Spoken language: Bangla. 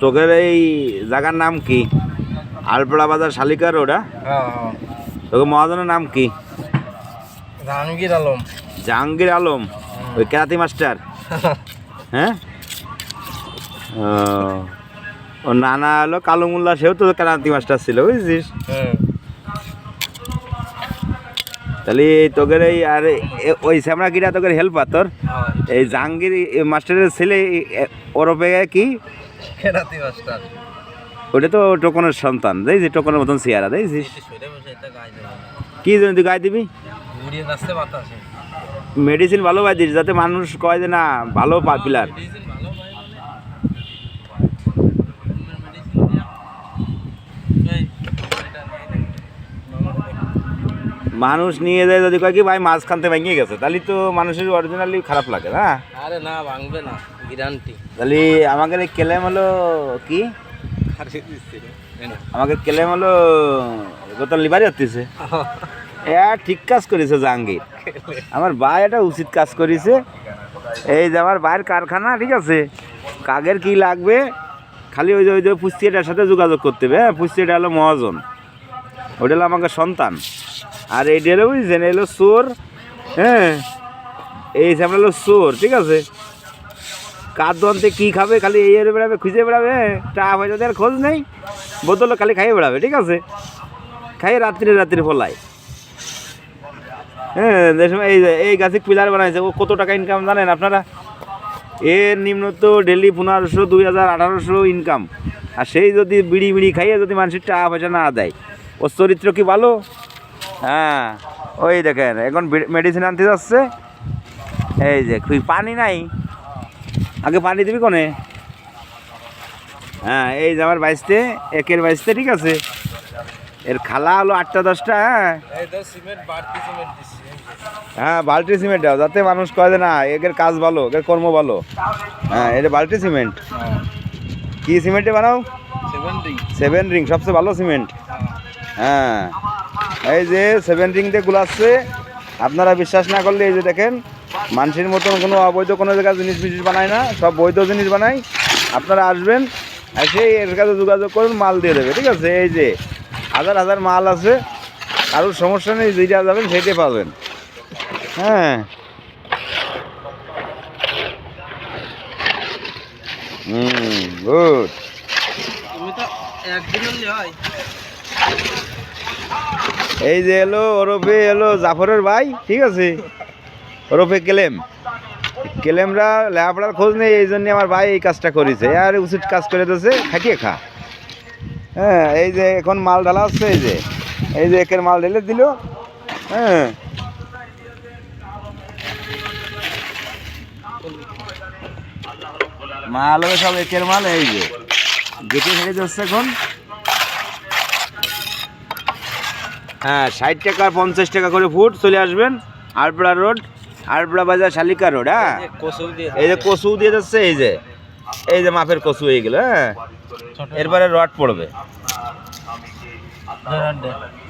তোকের এই জায়গার নাম কি? আলপড়া বাজার শালিকা রোড হ্যাঁ? হ্যাঁ। হ্যাঁ তোকে মহাজনের নাম কি? জাহাঙ্গীর আলম। জাহাঙ্গীর আলম? ওই কেরাতি মাস্টার? হ্যাঁ? ও, নানা হলো কালো মোল্লা সেও তো কেরাতি মাস্টার ছিল বুঝছিস? হুম তাহলে তোকের এই আর ওই শ্যামরা কিরা তোকের হেল্পার তোর? হ্যাঁ। এই জাহাঙ্গীর মাস্টারের ছেলে ওরফে কি? খেরাতি মাস্টার। ওটা তো টোকনের সন্তান দেখছিস টোকনের মতন চেয়ারা দেখছিস কি জন্য তুই গায়ে দিবি? মেডিসিন ভালো পাই দিস যাতে মানুষ কয় যে না ভালো পিলার মেডিসিন ভালো পাই মানে এই, এটা নিয়ে মানুষ নিয়ে যায় যদি কয় কি ভাই মাঝখানতে ভেঙে গেছে। তাহলে তো মানুষের অরিজিনালি খারাপ লাগে না? আরে না ভাঙবে না গ্যারান্টি তাহলে আমাদের এই ক্লেম হলো কি? আরে দিচ্ছি। রে। এই না। আমাকে ক্লেম হলো বোতল লিভারি হতেছে। এ ঠিক কাজ করেছে জাহাঙ্গীর। আমার ভাই এটা উচিত কাজ করেছে। এই যে আমার ভাইয়ের কারখানা ঠিক আছে? কাগের কি লাগবে? খালি ওই যে ওই যে পুস্তিটার সাথে যোগাযোগ করতে হবে হ্যাঁ? পুস্তিটা হলো মহাজন। ওটা হলো আমাকে সন্তান। আর এইটা হলো বুঝছেন এলো চোর হ্যাঁ? এই আমরা হলো চোর, ঠিক আছে? কার দন্তে কী খাবে, খালি এই এর বেড়াবে, খুঁজে বেড়াবে টাকা পয়সা দেওয়ার খোঁজ নেই বোতল খালি খাইয়ে বেড়াবে, ঠিক আছে? খাইয়ে রাত্রি রাত্রি ফলায়। হ্যাঁ এই এই গাছে পিলার বানাইছে, ও কত টাকা ইনকাম জানেন আপনারা? এর নিম্ন তো ডেলি পনেরোশো, দুই হাজার আঠারোশো ইনকাম আর সেই যদি বিড়ি বিড়ি খাইয়ে যদি মানুষের টাকা পয়সা না দেয়, ওর চরিত্র কি ভালো? হ্যাঁ ওই দেখেন এখন মেডিসিন আনতে যাচ্ছে। এই যে পানি নাই? আগে পানি দিবি কোনে? হ্যাঁ এই যে আমার বাইশতে একের বাইশতে ঠিক আছে? এর খালা হলো আটটা দশটা হ্যাঁ? হ্যাঁ বাল্টি সিমেন্ট দাও যাতে মানুষ কয় যে না একের কাজ ভালো একের কর্ম ভালো। হ্যাঁ এটা বাল্টি সিমেন্ট। কি সিমেন্টে বানাও? সেভেন রিং সবচেয়ে ভালো সিমেন্ট। হ্যাঁ। এই যে সেভেন রিং দিয়ে গুলাচ্ছে আপনারা বিশ্বাস না করলে এই যে দেখেন মানুষের মতন কোনো অবৈধ কোনো জায়গায় জিনিস ফিনিস বানায় না, সব বৈধ জিনিস বানায়। আপনারা আসবেন, এসে এর কাছে যোগাযোগ করুন, মাল দিয়ে দেবে, ঠিক আছে? এই যে হাজার হাজার মাল আছে, কারোর সমস্যা নেই, যেটা যাবেন সেটাই পাবেন। হ্যাঁ। হুম গুড হয়। এই যে এলো, ওরফে এলো জাফরের ভাই, ঠিক আছে? ওরফে কেলেম। কেলেমরা লেখাপড়ার খোঁজ নেই, এই জন্য আমার ভাই এই কাজটা করেছে। আর উচিত কাজ করে দিয়েছে খাটিয়ে খা। হ্যাঁ এই যে এখন মাল ঢালা হচ্ছে এই যে। এই যে একের মাল ঢেলে দিল হ্যাঁ। মাল হবে সব একের মাল, এই যে। গেটে ছেড়ে যাচ্ছে এখন হ্যাঁ ষাট টাকা পঞ্চাশ টাকা করে ফুট চলে আসবেন আরপড়া রোড আরপড়া বাজার শালিকা রোড হ্যাঁ? এই যে কচু দিয়ে যাচ্ছে। এই যে এই যে মাপের কচু হয়ে এইগুলো হ্যাঁ? এরপরে রড পড়বে।